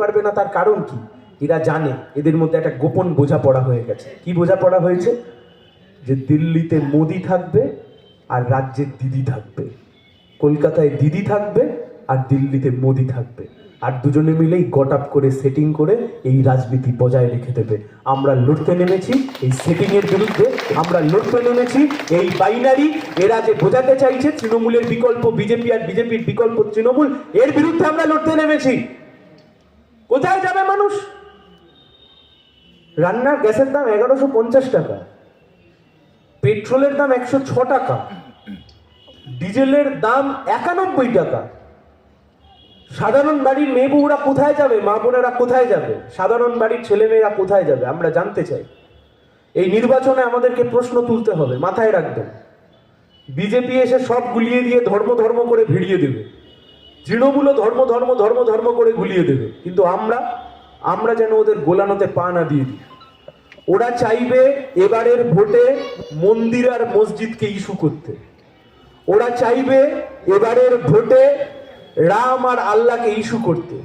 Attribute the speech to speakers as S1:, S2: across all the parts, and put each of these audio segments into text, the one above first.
S1: পারবে না, তার কারণ কি? এরা জানে, এদের মধ্যে একটা গোপন বোঝাপড়া হয়ে গেছে। কি বোঝাপড়া হয়েছে? যে দিল্লিতে মোদি থাকবে আর রাজ্যে দিদি থাকবে। কলকাতায় দিদি থাকবে আর দিল্লিতে মোদি থাকবে। আর দুজনে মিলেই গট আপ করে, সেটিং করে এই রাজনীতি বজায় রেখে দেবে। আমরা লড়তে নেমেছি এই সেটিং এর বিরুদ্ধে, আমরা লড়তে নেমেছি এই বাইনারি। এরা যে বোঝাতে চাইছে, তৃণমূলের বিকল্প, বিজেপি আর বিজেপির বিকল্প তৃণমূল, এর বিরুদ্ধে আমরা লড়তে নেমেছি। কোথায় যাবে মানুষ? রান্নার গ্যাসের দাম এগারোশো পঞ্চাশ টাকা, পেট্রোলের দাম একশো ছ টাকা, ডিজেলের দাম একানব্বই টাকা। সাধারণ বাড়ির মেয়ে বউরা কোথায় যাবে? মা বোনেরা কোথায় যাবে? সাধারণ বাড়ির ছেলে মেয়েরা কোথায় যাবে? আমরা জানতে চাই। এই নির্বাচনে আমাদেরকে প্রশ্ন তুলতে হবে, মাথায় রাখবেন। বিজেপি এসে সব গুলিয়ে দিয়ে ধর্ম ধর্ম করে ভিড়িয়ে দেবে। তৃণমূলও ধর্ম ধর্ম ধর্ম ধর্ম করে গুলিয়ে দেবে। কিন্তু আমরা আমরা যেন ওদের গোলানোতে পা না দিয়ে দিই। ওরা চাইবে এবারের ভোটে মন্দির আর মসজিদকে ইস্যু করতে। ওরা চাইবে এবারের ভোটে রাম আর আল্লাহকে ইস্যু করতে।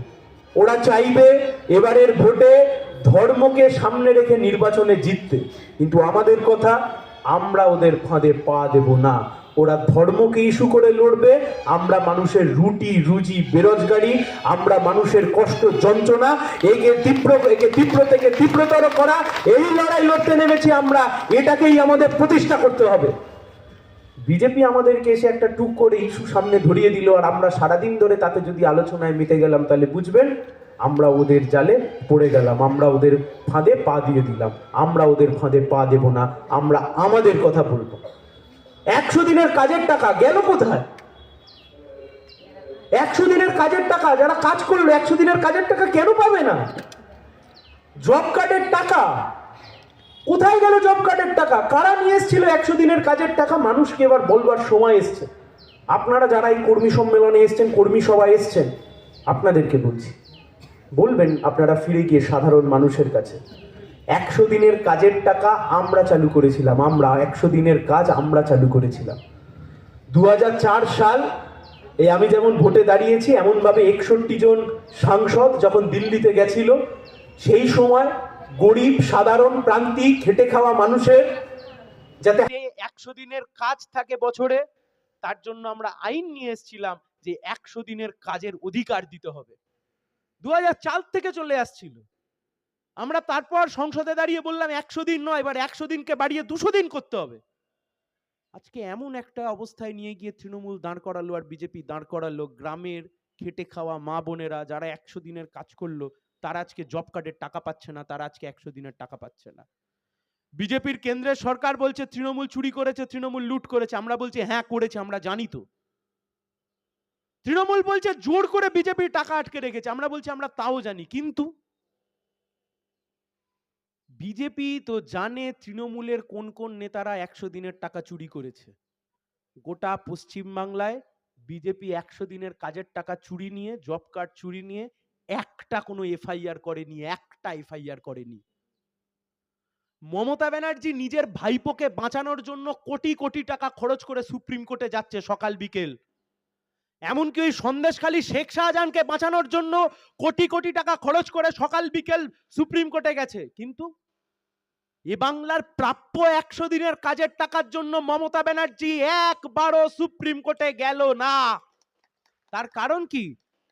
S1: ওরা চাইবে এবারের ভোটে ধর্মকে সামনে রেখে নির্বাচনে জিততে। কিন্তু আমাদের কথা, আমরা ওদের ফাঁদে পা দেব না। ওরা ধর্মকে ইস্যু করে লড়বে, আমরা মানুষের রুটি, রুজি, বেরোজগারি, আমরা মানুষের কষ্ট, যন্ত্রণা, একে তীব্র একে তীব্র থেকে তীব্রতর করা, এই লড়াই লড়তে নেমেছি আমরা, এটাকেই আমাদের প্রতিষ্ঠা করতে হবে। বিজেপি আমাদেরকে এসে একটা টুক করে ইস্যু সামনে ধরিয়ে দিল, আর আমরা সারাদিন ধরে তাতে যদি আলোচনায় মেতে গেলাম, তাহলে বুঝবেন, আমরা ওদের জালে পড়ে গেলাম, আমরা ওদের ফাঁদে পা দিয়ে দিলাম, আমরা ওদের ফাঁদে পা দেব না, আমরা আমাদের কথা বলব। একশো দিনের কাজের টাকা গেল কোথায়? একশো দিনের কাজের টাকা, যারা কাজ করল, একশো দিনের কাজের টাকা কেন পাবে না? জব কার্ডের টাকা। কোথায় গেল জব কার্ডের টাকা? কারা নিয়ে এসেছিল একশো দিনের কাজের টাকা? মানুষকে এবার বলবার সময় এসছে। আপনারা যারা এই কর্মী সম্মেলনে এসছেন, কর্মী সভায় এসছেন, আপনাদেরকে বলছি, বলবেন আপনারা ফিরে গিয়ে সাধারণ মানুষের কাছে। একশো দিনের কাজের টাকা আমরা চালু করেছিলাম, আমরা একশো দিনের কাজ আমরা চালু করেছিলাম। দু হাজার চার সাল এই আমি যেমন ভোটে দাঁড়িয়েছি, এমনভাবে একষট্টি জন সাংসদ যখন দিল্লিতে গেছিল, সেই সময় গরিব, সাধারণ, প্রান্তিক, খেটে খাওয়া মানুষের যাতে একশো দিনের কাজ থাকে বছরে, তার জন্য আমরা আইন নিয়ে এসেছিলাম যে একশো দিনের কাজের অধিকার দিতে হবে। দু চাল থেকে চলে আসছিল। আমরা তারপর সংসদে দাঁড়িয়ে বললাম একশো দিন নয়, এবার একশো দিনকে বাড়িয়ে দুশো দিন করতে হবে। আজকে এমন একটা অবস্থায় নিয়ে গিয়ে তৃণমূল দাঁড় করালো আর বিজেপি দাঁড় করালো। গ্রামের খেটে খাওয়া মা বোনেরা যারা একশো দিনের কাজ করল, তারা আজকে জব কার্ডের টাকা পাচ্ছে না, তারা আজকে একশো দিনের টাকা পাচ্ছে না। বিজেপির কেন্দ্রের সরকার বলছে, তৃণমূল চুরি করেছে, তৃণমূল লুট করেছে। আমরা বলছি হ্যাঁ করেছে, আমরা জানি তো। তৃণমূল বলছে, জোর করে বিজেপির টাকা আটকে রেখেছে। আমরা বলছি, আমরা তাও জানি। কিন্তু বিজেপি তো জানে তৃণমূলের কোন কোন নেতারা একশো দিনের টাকা চুরি করেছে। গোটা পশ্চিম বাংলায় বিজেপি একশো দিনের কাজের টাকা চুরি নিয়ে, জব কার্ড চুরি নিয়ে, একটা কোনো এফআইআর করেনি, একটা এফআইআর করেনি। মমতা ব্যানার্জি নিজের ভাইপোকে বাঁচানোর জন্য কোটি কোটি টাকা খরচ করে সুপ্রিম কোর্টে যাচ্ছে সকাল বিকেল। এমনকি ওই সন্দেশখালী শেখ শাহজাহানকে বাঁচানোর জন্য কোটি কোটি টাকা খরচ করে সকাল বিকেল সুপ্রিম কোর্টে গেছে। কিন্তু এ বাংলার প্রাপ্য একশো দিনের কাজের টাকার জন্য মমতা ব্যানার্জি একবারও সুপ্রিম কোর্টে গেল না। তার কারণ কি?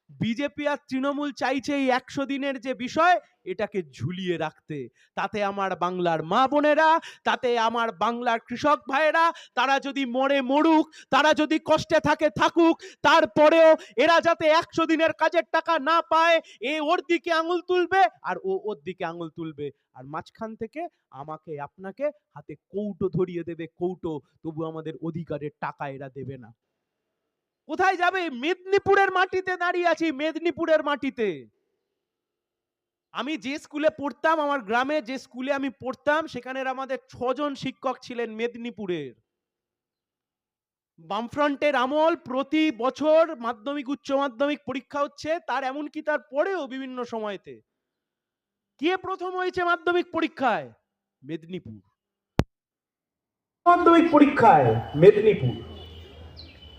S1: বিজেপি আর তৃণমূল চাইছে এই একশো দিনের যে বিষয় এটাকে ঝুলিয়ে রাখতে। তাতে আমার বাংলার মা বোনেরা, তাতে আমার বাংলার কৃষক ভাইয়েরা, তারা যদি মরে মরুক, তারা যদি কষ্টে থাকে থাকুক, তারপরেও এরা যাতে একশো দিনের কাজের টাকা না পায়, এ ওর দিকে আঙুল তুলবে আর ও ওর দিকে আঙুল তুলবে। আর মাঝখান থেকে আমাকে আপনাকে হাতে কৌটো ধরিয়ে দেবে, কৌটো। তবু আমাদের অধিকারের টাকা এরা দেবে না। কোথায় যাবে? মেদিনীপুরের মাটিতে দাঁড়িয়ে আছি, মেদিনীপুরের মাটিতে। আমি যে স্কুলে পড়তাম, আমার গ্রামে যে স্কুলে আমি পড়তাম, সেখানের আমাদের ছজন শিক্ষক ছিলেন মেদিনীপুরের। বামফ্রন্টের আমল প্রতি বছর মাধ্যমিক, উচ্চ মাধ্যমিক পরীক্ষা হচ্ছে, তার এমনকি তার পরেও বিভিন্ন সময়তে। কে প্রথম হয়েছে মাধ্যমিক পরীক্ষায়? মেদিনীপুর। মাধ্যমিক পরীক্ষায় মেদিনীপুর।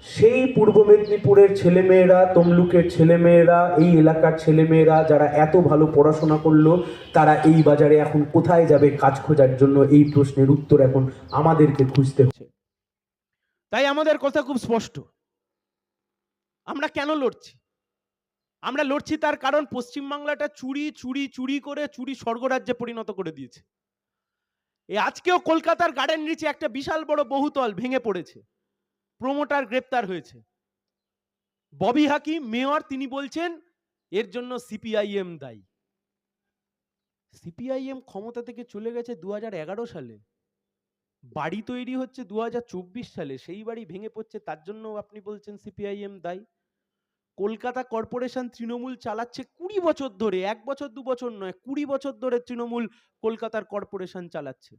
S1: সেই পূর্ব মেদিনীপুরের ছেলেমেয়েরা, তমলুকের ছেলেমেয়েরা, এই এলাকার ছেলেমেয়েরা যারা এত ভালো পড়াশোনা করল, তারা এই বাজারে এখন কোথায় যাবে কাজ খোঁজার জন্য? এই প্রশ্নের উত্তর এখন আমাদেরকে খুঁজতে হচ্ছে।
S2: তাই আমাদের কথা খুব স্পষ্ট। আমরা কেন লড়ছি? আমরা লড়ছি তার কারণ পশ্চিমবাংলাটা চুরি চুরি চুরি করে, চুরি স্বর্গরাজ্যে পরিণত করে দিয়েছে। এই আজকেও কলকাতার গার্ডেন নিচে একটা বিশাল বড় বহুতল ভেঙে পড়েছে। প্রমোটার গ্রেপ্তার হয়েছে। ববি হাকিম, মেয়র, তিনি বলছেন, এর জন্য সিপিআইএম দায়ী। সিপিআইএম ক্ষমতা থেকে চলে গেছে দু সালে। বাড়ি তৈরি হচ্ছে দুহাজার চব্বিশ সালে। সেই বাড়ি ভেঙে পড়ছে, তার জন্য আপনি বলছেন সিপিআইএম দায়ী। কলকাতা কর্পোরেশন তৃণমূল চালাচ্ছে কুড়ি বছর ধরে, এক বছর, দু বছর নয়, কুড়ি বছর ধরে তৃণমূল কলকাতার কর্পোরেশন চালাচ্ছে।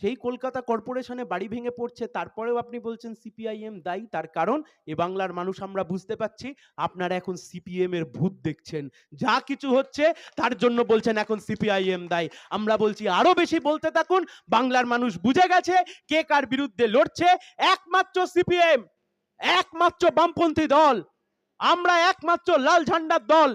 S2: সেই কলকাতা কর্পোরেশনে বাড়ি ভেঙে পড়ছে, তারপরেও আপনি বলছেন সিপিআইএম দায়ী, তার কারণ এ বাংলার মানুষ আমরা বুঝতে পাচ্ছি আপনারা এখন সিপিএম এর ভূত দেখছেন। যা কিছু হচ্ছে, তার জন্য বলছেন এখন সিপিআইএম দায়ী। আমরা বলছি আরও বেশি বলতে থাকুন, বাংলার মানুষ বুঝে গেছে কে কার বিরুদ্ধে লড়ছে, একমাত্র সিপিএম, একমাত্র বামপন্থী দল, আমরা একমাত্র লাল ঝান্ডার দল,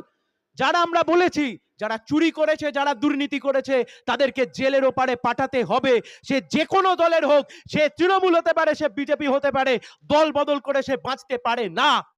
S2: যারা আমরা বলেছি যারা চুরি করেছে, যারা দুর্নীতি করেছে, তাদেরকে জেলের ওপারে পাঠাতে হবে। সে যে কোনো দলের হোক, সে তৃণমূল হতে পারে, সে বিজেপি হতে পারে, দল বদল করে সে বাঁচতে পারে না।